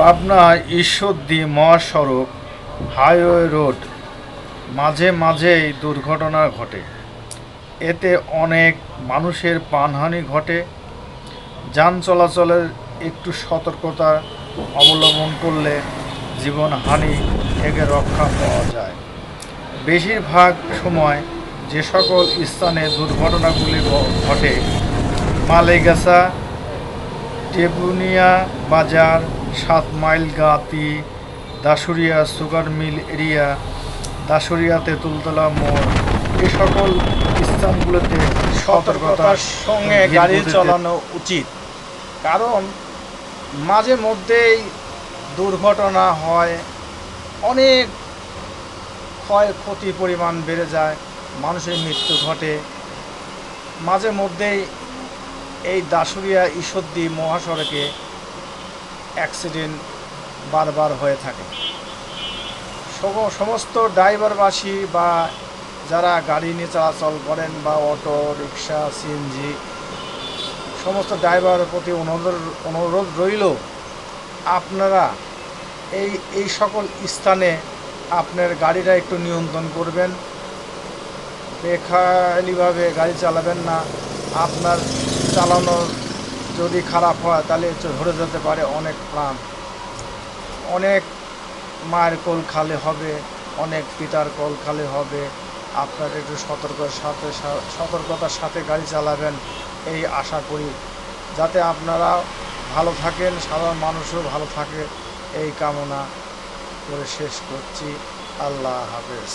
পাবনা ঈশ্বরদী মহাসড়ক, highway road, মাঝে মাঝেই দুর্ঘটনা ঘটে। এতে অনেক মানুষের প্রাণহানি ঘটে। যান চলাচলের একটু সতর্কতা অবলম্বন করলে জীবনহানি থেকে রক্ষা পাওয়া যায়। বেশিরভাগ সময় যে সকল স্থানে দুর্ঘটনাগুলি ঘটে, মালেগাছা টেবুনিয়া বাজার সাত mile গাতি Dasuria sugar mill area Dasuria Tentultala মোড়। এ সকল স্থানগুলোতে সতর্কতার সঙ্গে গাড়ি চালানো উচিত। কারণ মাঝে মধ্যেই দুর্ঘটনা হয় অনেক ক্ষয়ক্ষতি পরিমাণ বেড়ে যায় মানুষের মৃত্যু ঘটে। মাঝে মধ্যেই এই দাসুরিয়া ঈশ্বরদী মহাসড়কে অ্যাক্সিডেন্ট বারবার হয়ে থাকে। সমস্ত ড্রাইভারবাসী বা যারা গাড়ি নিয়ে চলাচল করেন বা অটো, রিক্সা সিএনজি সমস্ত ড্রাইভারের প্রতি অনুরোধ অনুরোধ রইল, আপনারা এই এই সকল স্থানে আপনার গাড়িটা একটু নিয়ন্ত্রণ করবেন। বেখালিভাবে গাড়ি চালাবেন না। আপনার চালানো যদি খারাপ হয়, তাহলে ধরে যেতে পারে অনেক প্রাণ। অনেক মায়ের কোল খালে হবে, অনেক পিতার কোল খালে হবে। আপনার একটু সতর্কতার সাথে সতর্কতার সাথে গাড়ি চালাবেন, এই আশা করি। যাতে আপনারা ভালো থাকেন, সাধারণ মানুষও ভালো থাকে, এই কামনা করে শেষ করছি। আল্লাহ হাফেজ।